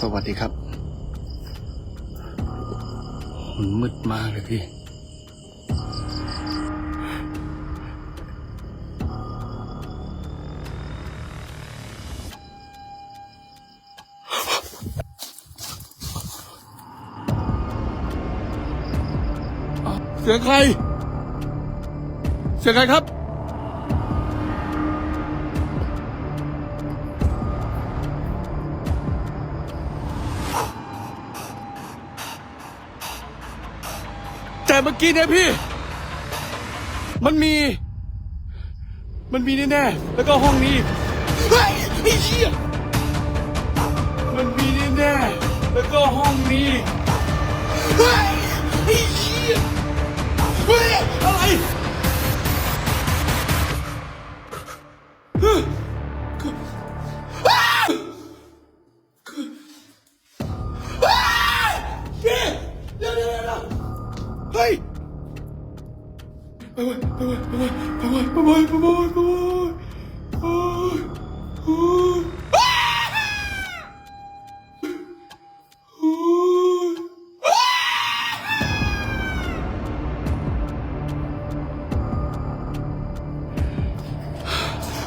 สวัสดีครับมันมืดมากเลยพี่ เสียงใคร เสียงใครครับ แต่เมื่อกี้เนี่ยพี่ มันมี มันมีแน่ๆแล้วก็ห้องนี้ เฮ้ยไอ้เหี้ยมันมีแน่ๆแล้วก็ห้องนี้เฮ้ยไอ้เหี้ยเฮ้ยอะไร เฮ้ยไปเว้ยไปเว้ยไปเว้ยไปเว้ยไปเว้ยไปเว้ยไปเว้ยโอ้ยโอ้ย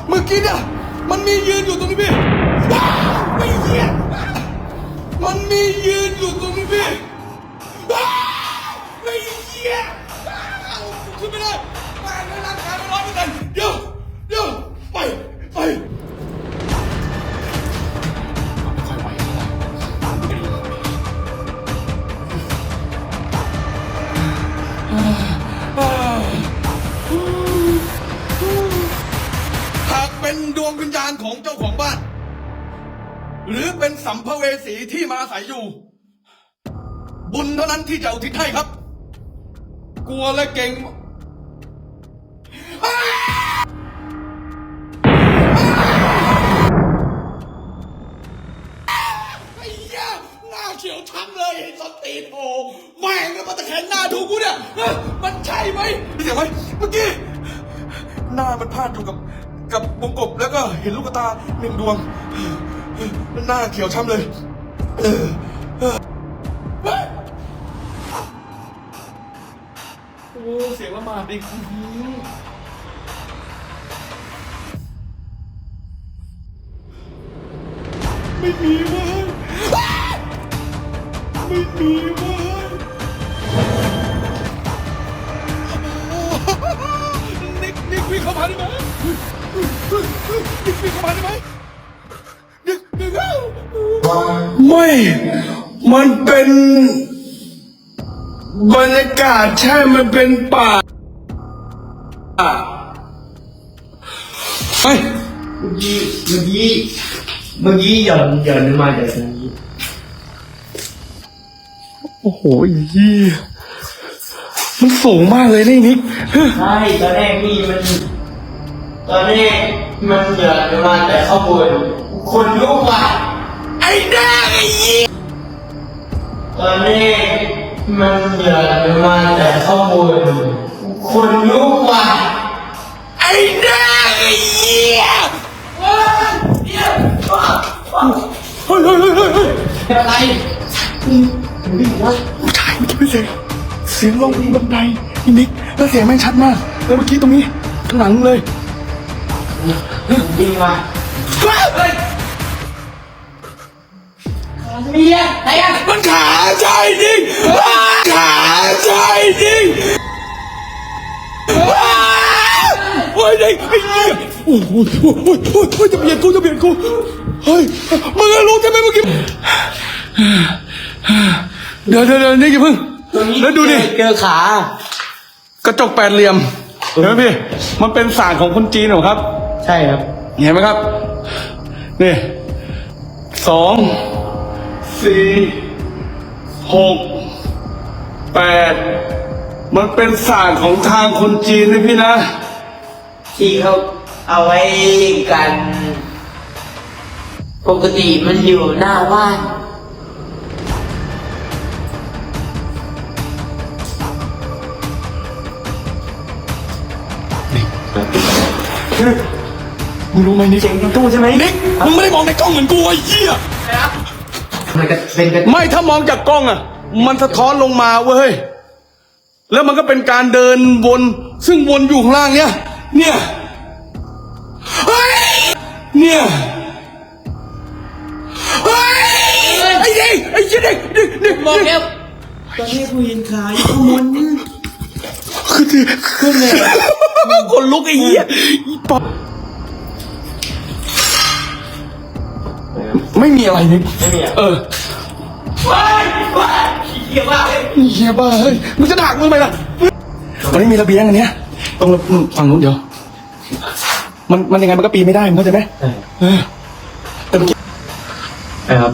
เมื่อกี้เนี่ยมันมียืนอยู่ตรงนี้พี่ว้าวไม่เหี้ยมันมียืนอยู่ตรงนี้พี่ เหี้ยว้าขึ้นไม่ได้แม่งไม่ร่างกายไม่ร้อยเปอร์เซ็นต์เดี๋ยวเดี๋ยวไปไปไม่ค่อยไหวเท่าไหร่หากเป็นดวงวิญญาณของเจ้าของบ้าน หรือเป็นสัมภเวสีที่มาอาศัยอยู่ บุญเท่านั้นที่จะอุทิศให้ครับ กลัวและเก่งอ้าไอ้เหี้ยหน้าเขียวช้ำเลยไอ้สตีนโอแม่งก็มาตะแคงหน้าดูกูเนี่ยฮะมันใช่ไหมเดี๋ยวไว้เมื่อกี้ หน้ามันพาดอยู่กับกับวงกบแล้วก็เห็นลูกตาหนึ่งดวง หน้าเขียวช้ำเลย เออ สียงละหมาดดิอื้อหือไม่มีเว้ยไม่มีเว้ยนิกนิกวิ่งเข้ามาได้ไหมนิกวิ่งเข้ามาได้ไหมนิกนิกเอ้าไม่ มันเป็น บรรยากาศใช่มันเป็นป่าเฮ้ยเมื่อกี้เมื่อกี้เมื่อกี้หย่อนหย่อนมาจากตรงนี้โอ้โหยี่มันสูงมากเลยนี่นิกใช่ตอนแรกนี่มัน ตอนแรกมันหย่อนมาแต่ข้างบนคนลุกว่ะไอ้แดงไอ้ยี่ตอนแรก มันหย่อนมาแต่ข้างบนคนลุกว่ะไอ้แดงไอ้ยี่ว้าวเดี๋ยวว้าวเฮ้ยเฮ้ยเฮ้ยเฮ้ยเฮ้ยอะไรวิ่งวะผู้ชายเมื่อกี้ไม่เสียงเสียงลงบันไดนี่นิกแล้วเสียงแม่งชัดมากแล้วเมื่อกี้ตรงนี้ข้างหลังเลยวิ่งมา เมียไหนอะมันขาใจนิกขาใจนิกโอ้ยไอ้เหี้ยโอ้โหโอ้โหโอ้โหโอ้ยจะเบียดกูจะเบียดกูเฮ้ยมึงรู้ใช่ไหมเมื่อกี้เดี๋ยวเดี๋ยวเดี๋ยวนี่อย่เพิ่งแล้วดูดิเจอขากระจกแปดเหลี่ยมเห็นไหมพี่มันเป็นศาสตร์ของคนจีนเหรอครับ ใช่ครับ เห็นไหมครับ นี่สอง สี่หกแปดมันเป็นศาสตร์ของทางคนจีนนะพี่นะ ที่เขาเอาไว้กัน ปกติมันอยู่หน้าบ้านมึงรู้ไหมนิกเจ๋งตู้ใช่ไหมนิกมึงไม่ได้มองในกล้องเหมือนกูไอ้เหี้ย มันก็เป็นกระไม่ถ้ามองจากกล้องอะ มันสะท้อนลงมาเว้ยแล้วมันก็เป็นการเดินวน ซึ่งวนอยู่ข้างล่างเนี่ยเนี่ยเฮ้ยเนี่ยเฮ้ยไอ้เด็กไอ้เด็กเด็กเด็กบอกแล้วตอนนี้กูเห็นขาอยู่ข้างบนนี่คือคือไงคนลุกไอ้เหี้ยอีปอบ ไม่มีอะไรนี่ไม่มีอะเออว้ายว้ายเหี้ยบ้าเลยเฮียบ้าเฮ้ยมึงจะดักมึงทำไมล่ะมันไม่มีระเบียงอันเนี้ยตรงฝั่งนู้นเดี๋ยว มันมันยังไงมันก็ปีนไม่ได้มึงเข้าใจไหมเออแต่เมื่อกี้นะครับ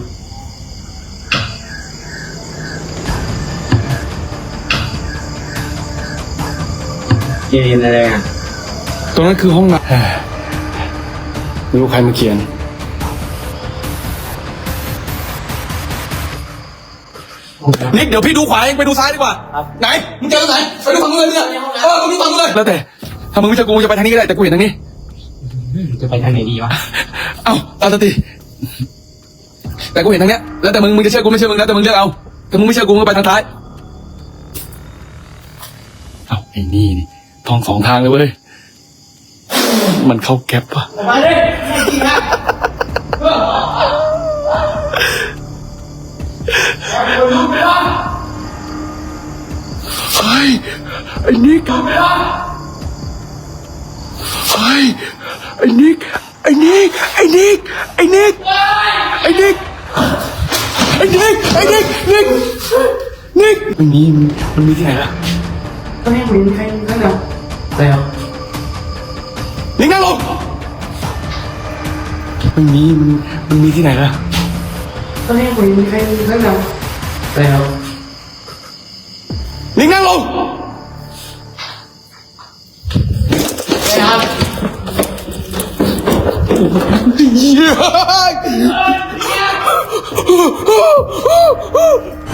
กินอะไรอะตรงนั้นคือห้องน้ำไม่รู้ใครมาเขียน นิกเดี๋ยวพี่ดูขวาเองไปดูซ้ายดีกว่า ไหนมึงเจอตรงไหนไปดูฝั่งนู้นเลยเนี่ยเออมึงดูฝั่งนู้นเลยแล้วแต่ถ้ามึงไม่เจอกูมึงจะไปทางนี้ก็ได้แต่กูเห็นทางนี้จะไปทางไหนดีวะเอ้าตามสติแต่กูเห็นทางเนี้ยแล้วแต่มึงมึงจะเชื่อกูไม่เชื่อมึงแล้วแต่มึงเลือกเอาถ้ามึงไม่เชื่อกูมึงก็ไปทางซ้ายเอ้าไอ้นี่นี่ทองสองทางเลยเว้ยมันเข้าแก๊ปปะมาเลย ฮ้ยไอ้นิกเฮ้ยไอ้นิกไอ้นิกไอ้นิกไอ้นิกไอ้นิกไอ้นิกไอ้นิกนิกนิกมันมีมันมันมีที่ไหนล่ะตอนนี้มีใครข้างหลังไปครับนิกนั่งลงไม่มีมันมันมีที่ไหนล่ะตอนนี้มีใครข้างหลังไปค 我不呀哈哈哈哈